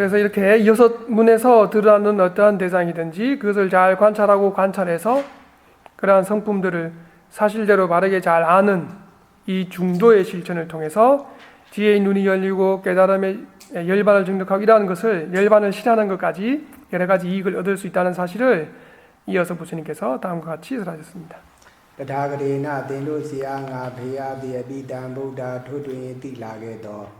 네, 그래서 이렇게 여섯 문에서 드러나는 어떠한 대상이든지 그것을 잘 관찰하고 관찰해서 그러한 성품들을 사실대로 바르게 잘 아는 이 중도의 실천을 통해서 지혜의 눈이 열리고 깨달음의 열반을 증득하고 이러한 것을 열반을 실현하는 것까지 여러 가지 이익을 얻을 수 있다는 사실을 이어서 부처님께서 다음과 같이 설하셨습니다. တထာဂရေနသင်တို့စီအားငါဖေယသည်အပိတံဗုဒ္ဓထို့တွင်တိလာခဲ့သော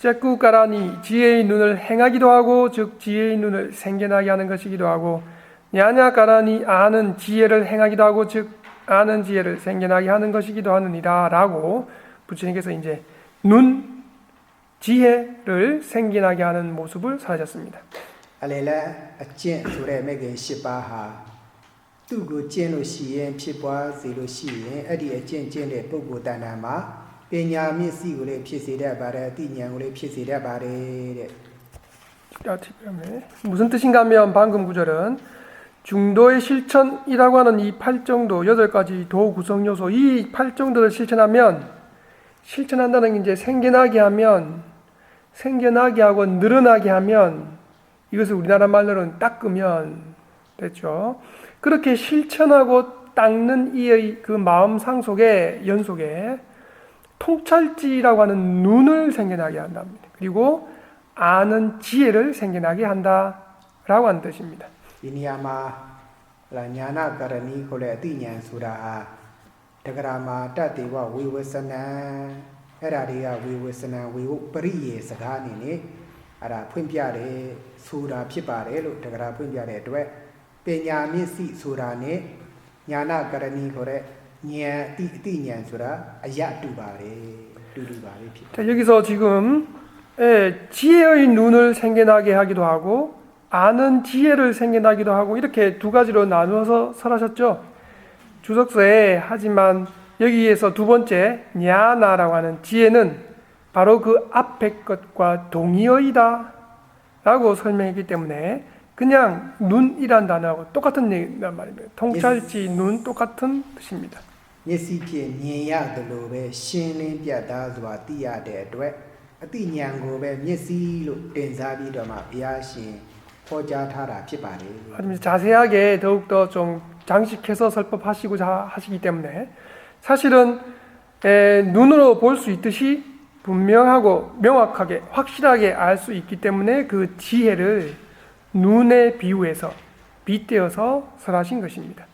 째꾸까라니 지혜의 눈을 행하기도 하고 즉 지혜의 눈을 생겨나게 하는 것이기도 하고 냐냐까라니 아는 지혜를 행하기도 하고 즉 아는 지혜를 생겨나게 하는 것이기도 하느니라 라고 부처님께서 이제 눈 지혜를 생겨나게 하는 모습을 사셨습니다. အလေလံအကျင့်ဆိုတဲ့မဲ့ခင်၈ပါးဟာသူ့ကိုကျင့်လို့ရှိရင်ဖြစ်ပွားစေလို့ရှိရင်အဲ့ဒီအကျင့်ကျင့်တဲ့ပုဂ္ဂိုလ်တဏ္ဍာမှာ ပညာမျက်စိကိုလည်းဖြစ်စေတတ်ပါတယ်အတိညာကိုလည်းဖြစ်စေတတ်ပါတယ်တဲ့ 야, TVM에. 무슨 뜻인가 하면 방금 구절은 중도의 실천이라고 하는 이 팔정도 여덟 가지 도 구성 요소 이 팔정도를 실천하면 실천한다는 게 이제 생겨나게 하면 생겨나게 하고 늘어나게 하면 이것을 우리나라 말로는 닦으면 됐죠. 그렇게 실천하고 닦는 이의 그 마음 상속의 연속에 통찰지라고 하는 눈을 생겨나게 한답니다. 그리고 아는 지혜를 생겨나게 한다라고 하는 뜻입니다. ဒီနေရာမှာဟလာညာနာကရဏီကိုလည်းအတိညာဆိုတာဟာတက္ကရာမှာတတ္တေဝဝေဝစနံအဲ့ဒါတွေကဝေဝစနံဝေဝပရိယေစကားအနေနဲ့အဲ့ဒါဖွင့်ပြတယ်ဆိုတာဖြစ်ပါတယ်လို့တက္ကရာဖွင့်ပြတဲ့အတွက်ပညာမျက်စိဆိုတာနဲ့ညာနာကရဏီကိုလည်း ဉာဏ်အတိအတိဉာဏ်ဆိုတာအယတူပါတယ်တူတူပါပဲဖြစ် 자, 여기서 지금 예, 지혜의 눈을 생겨나게 하기도 하고 아는 지혜를 생겨나기도 하고 이렇게 두 가지로 나누어서 설하셨죠. 주석서에 하지만 여기에서 두 번째 냐나라고 하는 지혜는 바로 그 앞의 것과 동의어이다 라고 설명했기 때문에 그냥 눈이란 단어하고 똑같은 얘기란 말입니다. 통찰지 눈 똑같은 뜻입니다. မျက်စိဖြင့်မြင်ရတယ်လို့ပဲရှင်းလင်းပြတ်သားစွာသိရတဲ့အတွက်အတိညာဏ်ကိုပဲမျက်စိလို့တင်စားပြီးတော့မှဘုရားရှင်ဟောကြားထားတာဖြစ်ပါတယ် 아니면 자세하게 더욱더 좀 장식해서 설법하시고자 하시기 때문에 사실은 에, 눈으로 볼 수 있듯이 분명하고 명확하게 확실하게 알 수 있기 때문에 그 지혜를 눈에 비유해서 빗대어서 설하신 것입니다.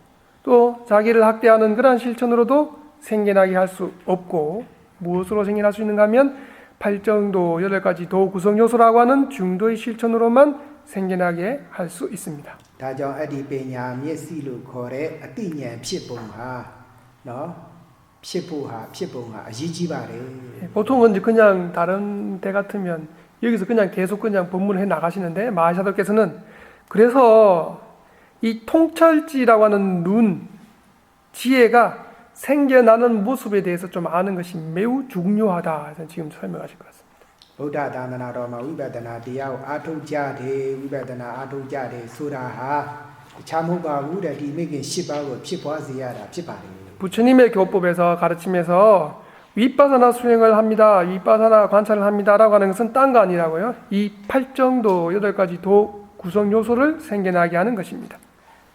또 자기를 학대하는 그러한 실천으로도 생겨나게 할 수 없고 무엇으로 생겨날 수 있는가 하면 팔정도 여덟 가지 도 구성 요소라고 하는 중도의 실천으로만 생겨나게 할 수 있습니다. ဒါကြောင့်အဲ့ဒီပညာမျက်စိလို့ခေါ်တဲ့အတိညာဏ်ဖြစ်ပုံဟာနော်ဖြစ်ဖို့ဟာဖြစ်ပုံဟာအရေးကြီးပါတယ် 예, 보통은 이제 그냥 다른 데 같으면 여기서 그냥 계속 그냥 법문을 해 나가시는데 마하샤도께서는 그래서 이 통찰지라고 하는 눈 지혜가 생겨나는 모습에 대해서 좀 아는 것이 매우 중요하다. 해서 지금 설명하실 것 같습니다. ဗုဒ္ဓသာသနာတော်မှာဝိပဿနာတရားကိုအားထုတ်ကြတယ်ဝိပဿနာအားထုတ်ကြတယ်ဆိုတာဟာတခြားမဟုတ်ပါဘူးတဲ့ဒီမိခင်၈ပါးကိုဖြစ်ပွားစေရတာဖြစ်ပါတယ် 부처님의 교법에서 가르침에서 윗바사나 수행을 합니다. 윗바사나 관찰을 합니다라고 하는 것은 딴 거 아니라고요. 이 팔정도 여덟 가지 도 구성 요소를 생겨나게 하는 것입니다.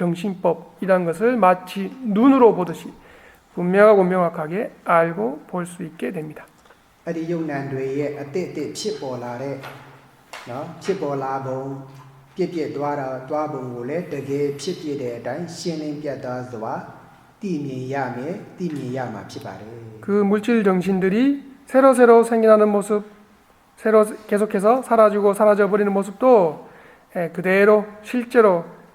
정신법이라는 것을 마치 눈으로 보듯이 분명하고 명확하게 알고 볼 수 있게 됩니다. အဲ့ဒီယုံ nant တွေရဲ့အတိတ်အတိတ်ဖြစ်ပေါ်လာတဲ့နော်ဖြစ်ပေါ်လာပုံပြည့်ပြည့်သွားတာသွားပုံကိုလည်းတကယ်ဖြစ်ပြတဲ့အတိုင်းရှင်းလင်းပြတ်သားစွာတည်မြင်ရမယ်တည်မြင်ရမှာဖြစ်ပါတယ် 그 물질 정신들이 새로 새로 생겨나는 모습, 새로 계속해서 사라지고 사라져 버리는 모습도 예, 그대로 실제로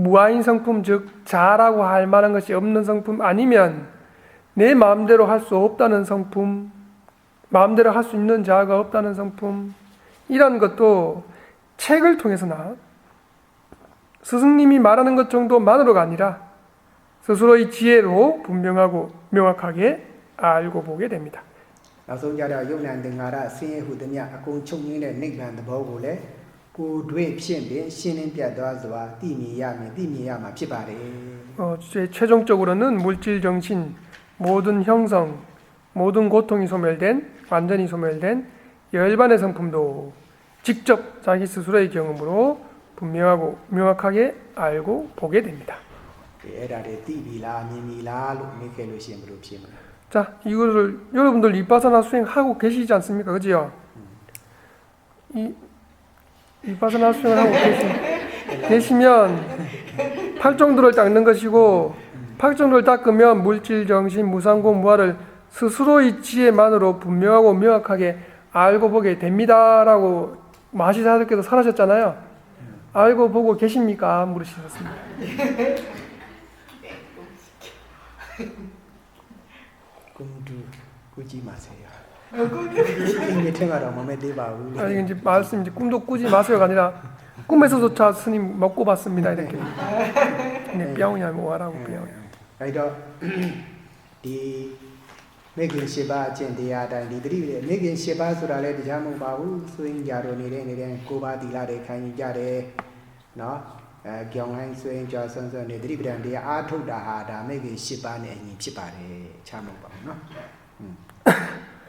무아인 성품 즉 자라고 할 만한 것이 없는 성품 아니면 내 마음대로 할 수 없다는 성품, 마음대로 할 수 있는 자가 없다는 성품 이런 것도 책을 통해서나 스승님이 말하는 것 정도만으로가 아니라 스스로의 지혜로 분명하고 명확하게 알고 보게 됩니다. နောက်ဆုံးကြတော့ယုံနံသင်္ကာရဆင်းရဲဟုသမျှအကုန်ချုပ်ငင်းတဲ့နိဗ္ဗာန်သဘောကိုလည်း ကိုယ်တွေ့ဖြင့်ပင်ရှင်းလင်းပြတ်သားစွာသိမြင်ရမယ်သိမြင်ရမှာဖြစ်ပါတယ် 어, 제 최종적으로는 물질 정신 모든 형성 모든 고통이 소멸된 완전히 소멸된 열반의 성품도 직접 자기 스스로의 경험으로 분명하고 명확하게 알고 보게 됩니다. ဒီအဲ့ဒါတွေသိပြီလားမြင်ပြီလားလို့မေးခဲ့လို့ရှိရင်ဘယ်လိုဖြစ်မလဲ 자, 이거를 여러분들 이파사나 수행하고 계시지 않습니까? 그죠? 이 이바스나 수영을 하고 계시, 계시면 팔정도를 닦는 것이고 팔정도를 닦으면 물질, 정신, 무상, 고무화를 스스로 이치의만으로 분명하고 명확하게 알고 보게 됩니다라고 마시사도께서 사라졌잖아요. 알고 보고 계십니까? 물으셨습니다. 꿈도 꾸지 마세요. စေ။ကိုကြည့်အင်းထဲမှာတော့မမဲ့သေးပါဘူး 아, 이게 이제 말씀 이제 꿈도 꾸지 마세요가 아니라 꿈에서조차 스님 먹고 봤습니다 이렇게. 근데 뿅이냐 뭐하라고 뿅. ။အဲ့တော့ဒီမေခင်၈ပါးအကျင့်တရားအတိုင်းဒီတတိလေမေခင်၈ပါးဆိုတာလည်းတရားမဟုတ်ပါဘူး။ဆိုရင်ကြတော့နေတဲ့နေတဲ့ကိုးပါးသီလတွေခံယူကြတယ်။နော်အဲကြောင်ဟိုင်းဆိုရင်ကြောဆွန်းဆွန်းနေတတိပဒံတရားအားထုတ်တာဟာဒါမေခင်၈ပါးနဲ့အညီဖြစ်ပါတယ်။ချမ်းမဟုတ်ပါဘူးနော်။ဟွ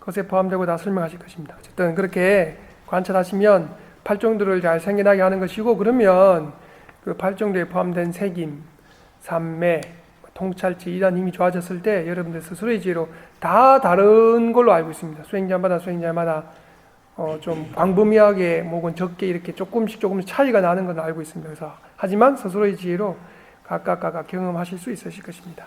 것에 포함되고 다 설명하실 것입니다. 어쨌든 그렇게 관찰하시면 팔정도를 잘 생겨나게 하는 것이고 그러면 그 팔정도에 포함된 색임, 삼매, 통찰치 이런 힘이 좋아졌을 때 여러분들 스스로의 지혜로 다 다른 걸로 알고 있습니다. 수행자마다 수행자마다 어, 좀 광범위하게 혹은 적게 이렇게 조금씩 조금씩 차이가 나는 건 알고 있습니다. 그래서 하지만 스스로의 지혜로 각각 각각 경험하실 수 있으실 것입니다.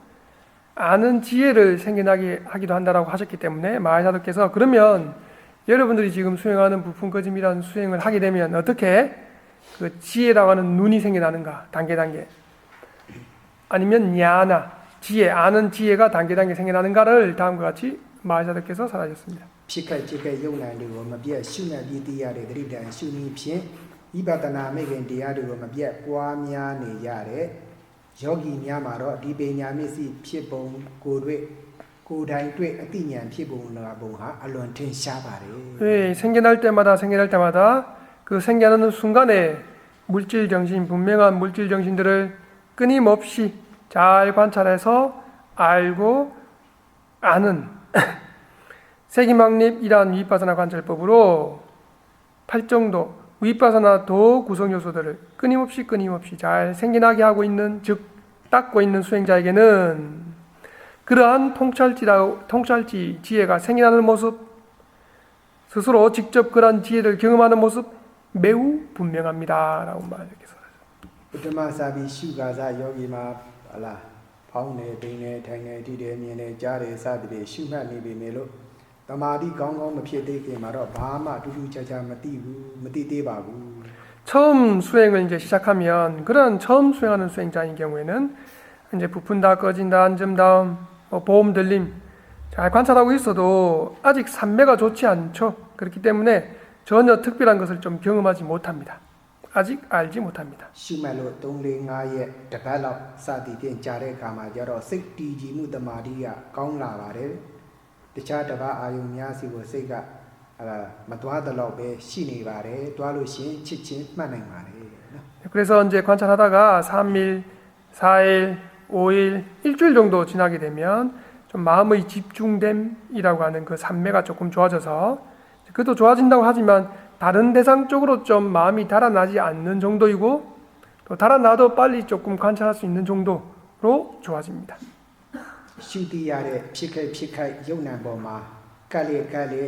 아는 지혜를 생겨나게 하기도 한다라고 하셨기 때문에 마하사도께서 그러면 여러분들이 지금 수행하는 부품거짐이라는 수행을 하게 되면 어떻게 그 지혜라고 하는 눈이 생겨나는가 단계 단계 아니면 냐나 지혜 아는 지혜가 단계 단계 생겨나는가를 다음과 같이 마하사도께서 설하셨습니다. ဖြစ်ခိုက်ဖြစ်ခိုက်ယုံ nant တွေကိုမပြတ်ရှုမှတ်ပြီးသိရတဲ့သတိပဋ္ဌာန်ရှုနည်းဖြင့်ဝိပဿနာမိခင်တရားတွေကိုမပြတ်ပွားများနေရတဲ့ ယောဂီများမှာတော့ဒီပညာမျက်စိဖြစ်ပုံကိုယ်တွေ့ ကိုယ်တိုင်တွေ့အသိဉာဏ်ဖြစ်ပုံလာပုံဟာအလွန်ထင်ရှားပါတယ် 왜 생겨날 때마다 생겨날 때마다 그 생겨나는 순간에 물질 정신 분명한 물질 정신들을 끊임없이 잘 관찰해서 알고 아는 세기망립이란 위파사나 관찰법으로 팔정도 위파사나 도 구성 요소들을 끊임없이 끊임없이 잘 생겨나게 하고 있는 즉 닦고 있는 수행자에게는 그러한 통찰지라 통찰지 지혜가 생겨나는 모습 스스로 직접 그러한 지혜를 경험하는 모습 매우 분명합니다라고 말 이렇게 써. ပထမစာပြီးရှုကာစားယောဂီမှာဟလာဖောင်းနေပိန်နေထိုင်နေတည်တယ်မြင်နေကြားတယ်စသည်တွေရှုမှတ်နေပြီမေလို့တမာတိကောင်းကောင်းမဖြစ်သေးခင်မှာတော့ဘာမှအတူတူချာချာမသိဘူးမသိသေးပါဘူး 처음 수행을 이제 시작하면 그런 처음 수행하는 수행자인 경우에는 이제 부푼다 꺼진다 앉음 다음 뭐 보험 들림 잘 관찰하고 있어도 아직 삼매가 좋지 않죠. 그렇기 때문에 전혀 특별한 것을 좀 경험하지 못합니다. 아직 알지 못합니다. ရှုမှတ်လို့3 4 5ရက်တစ်ပတ်လောက်စသည်ဖြင့်ကြာတဲ့အခါမှာကျတော့စိတ်တည်ကြည်မှုတမာတိကကောင်းလာပါတယ်တခြားတစ်ပါးအာယုံများစီကိုစိတ်ကဟလာမသွားတဲ့လောက်ပဲရှိနေပါတယ်တွားလို့ရှရင်ချစ်ချင်းမှတ်နိုင်ပါတယ်နော် 그래서 이제 관찰하다가 3일, 4일, 5일, 일주일 정도 지나게 되면 좀 마음의 집중됨이라고 하는 그 삼매가 조금 좋아져서 그것도 좋아진다고 하지만 다른 대상 쪽으로 좀 마음이 달아나지 않는 정도이고 또 달아나도 빨리 조금 관찰할 수 있는 정도로 좋아집니다. ရှုသိရတဲ့ဖြစ်ခဲ့ဖြစ်ခိုက်ယုံနံပေါ်မှာကက်လေကက်လေ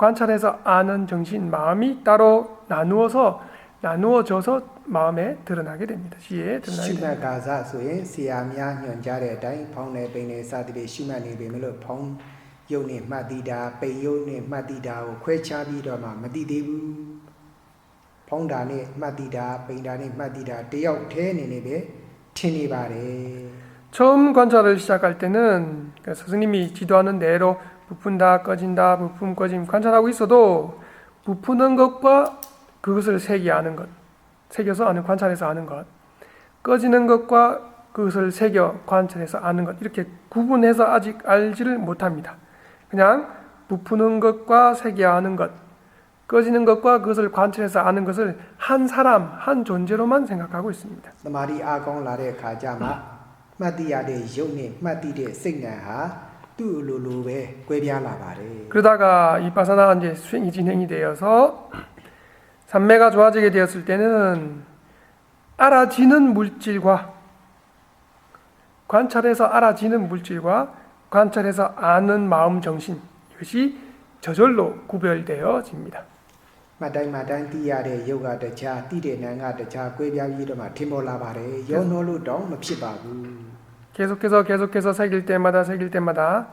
관찰해서 아는 정신, 마음이 따로 나누어서 나누어져서 마음에 드러나게 됩니다. 시에 드러나게 됩니다. 가사 마티다 베 용네 마티다오 쾌차 비더마 마티데부 펑다네 마티다 베다네 마티다 대역 대네네 베 티니바레 처음 관찰을 시작할 때는 그 스님이 지도하는 대로 부푼다 꺼진다 부품 꺼짐 관찰하고 있어도 부푸는 것과 그것을 새기하는 것 새겨서 아는 관찰해서 아는 것 꺼지는 것과 그것을 새겨 관찰해서 아는 것 이렇게 구분해서 아직 알지를 못합니다. 그냥 부푸는 것과 새겨야 하는 것, 꺼지는 것과 그것을 관찰해서 아는 것을 한 사람, 한 존재로만 생각하고 있습니다. 그 마리아공 라의 가자마 마디아의 영의 마디의 생각하 သူ့အလိုလိုပဲကွဲပြားလာပါတယ် 그러다가 이 바사나 이제 수행이 진행이 되어서 삼매가 좋아지게 되었을 때는 알아지는 물질과 관찰해서 알아지는 물질과 관찰해서 아는 마음 정신 이것이 저절로 구별되어집니다. မှတ်တိုင်းမှတ်တိုင်းသိရတဲ့ယုတ်ကတခြားသိတဲ့နာမ်ကတခြားကွဲပြားပြီးတော့မှထင်ပေါ်လာပါတယ်ရောနှောလို့တောင်းမဖြစ်ပါဘူး 계속해서 계속해서 새길 때마다 새길 때마다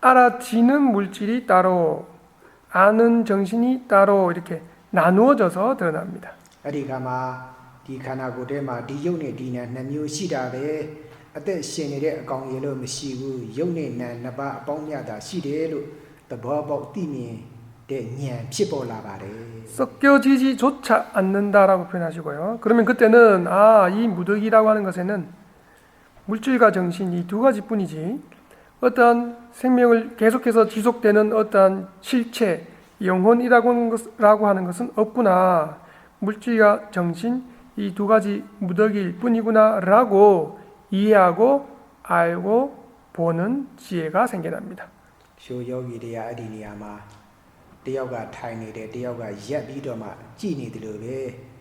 알아지는 물질이 따로 아는 정신이 따로 이렇게 나누어져서 드러납니다. အဲ့ဒီခါမှာဒီခန္ဓာကိုယ်ထဲမှာဒီယုတ်နဲ့ဒီနာမ်နှစ်မျိုးရှိတာပဲအသက်ရှင်နေတဲ့အကောင်ရေလို့မရှိဘူးယုတ်နဲ့နာမ်နှစ်ပါးအပေါင်းမြတ်တာရှိတယ်လို့သဘောပေါက်သိမြင်တဲ့ဉာဏ်ဖြစ်ပေါ်လာပါတယ် 섞여지지조차 않는다라고 표현하시고요. 그러면 그때는 아, 이 무덕이라고 하는 것에는 물질과 정신 이 두 가지뿐이지 어떠한 생명을 계속해서 지속되는 어떠한 실체, 영혼이라고 하는, 것, 라고 하는 것은 없구나. 물질과 정신 이 두 가지 무덕일 뿐이구나라고 이해하고 알고 보는 지혜가 생겨납니다. ရှိုးယောဂီတွေကအဲ့ဒီနေရာမှာတယောက်ကထိုင်နေတယ်တယောက်ကရက်ပြီးတော့မှကြည်နေတယ်လို့ပဲ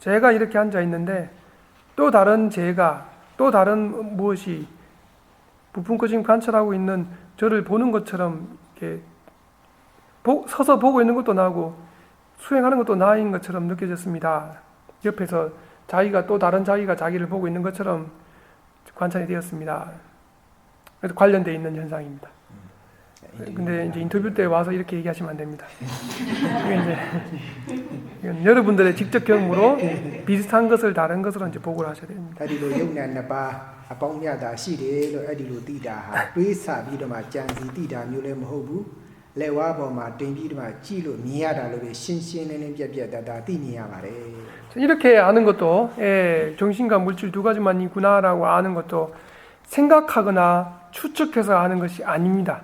제가 이렇게 앉아 있는데 또 다른 제가 또 다른 무엇이 부품 꺼짐 관찰하고 있는 저를 보는 것처럼 이렇게 보- 서서 보고 있는 것도 나고 수행하는 것도 나인 것처럼 느껴졌습니다. 옆에서 자기가 또 다른 자기가 자기를 보고 있는 것처럼 관찰이 되었습니다. 그래서 관련되어 있는 현상입니다. 근데 이제 인터뷰 때 와서 이렇게 얘기하시면 안 됩니다. 이게 이제 이건 여러분들의 직접 경험으로 비슷한 것을 다른 것으로 이제 보고를 하셔야 됩니다. အဲ့ဒီလိုယုံနာနှစ်ပါးအပေါင်းမြတ်တာရှိတယ်လို့အဲ့ဒီလိုသိတာဟာတွေးဆပြီးတော့မှကြံစီသိတာမျိုးလည်းမဟုတ်ဘူးလက်ဝါးပေါ်မှာတင်ပြီးတော့မှကြည့်လို့မြင်ရတာလို့ပဲရှင်းရှင်းလင်းလင်းပြက်ပြက်တတ်တာသိမြင်ရပါတယ် 이렇게 아는 것도 예, 정신과 물질 두 가지만 있구나라고 아는 것도 생각하거나 추측해서 아는 것이 아닙니다.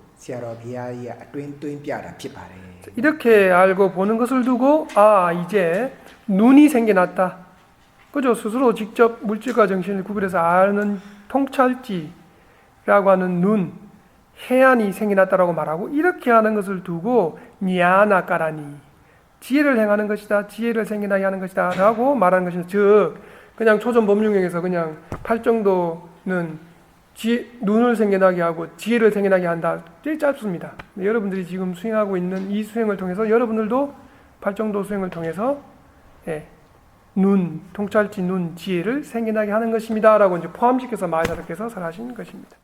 ဆရာတော်ဘုရားကြီးကအတွင်းသွင်းပြတာဖြစ်ပါတယ် 이렇게 알고 보는 것을 두고 아 이제 눈이 생겨났다. 그죠? 스스로 직접 물질과 정신을 구별해서 아는 통찰지라고 하는 눈, 해안이 생겨났다라고 말하고 이렇게 하는 것을 두고 니아나까라니 지혜를 행하는 것이다. 지혜를 생겨나게 하는 것이다라고 말하는 것이다. 즉 그냥 초전 법륜경에서 그냥 팔정도는 지, 눈을 생겨나게 하고 지혜를 생겨나게 한다. 제일 짧습니다. 네, 여러분들이 지금 수행하고 있는 이 수행을 통해서 여러분들도 팔정도 수행을 통해서 예, 눈, 통찰지 눈, 지혜를 생겨나게 하는 것입니다 라고 이제 포함시켜서 마하사르께서 설하신 것입니다.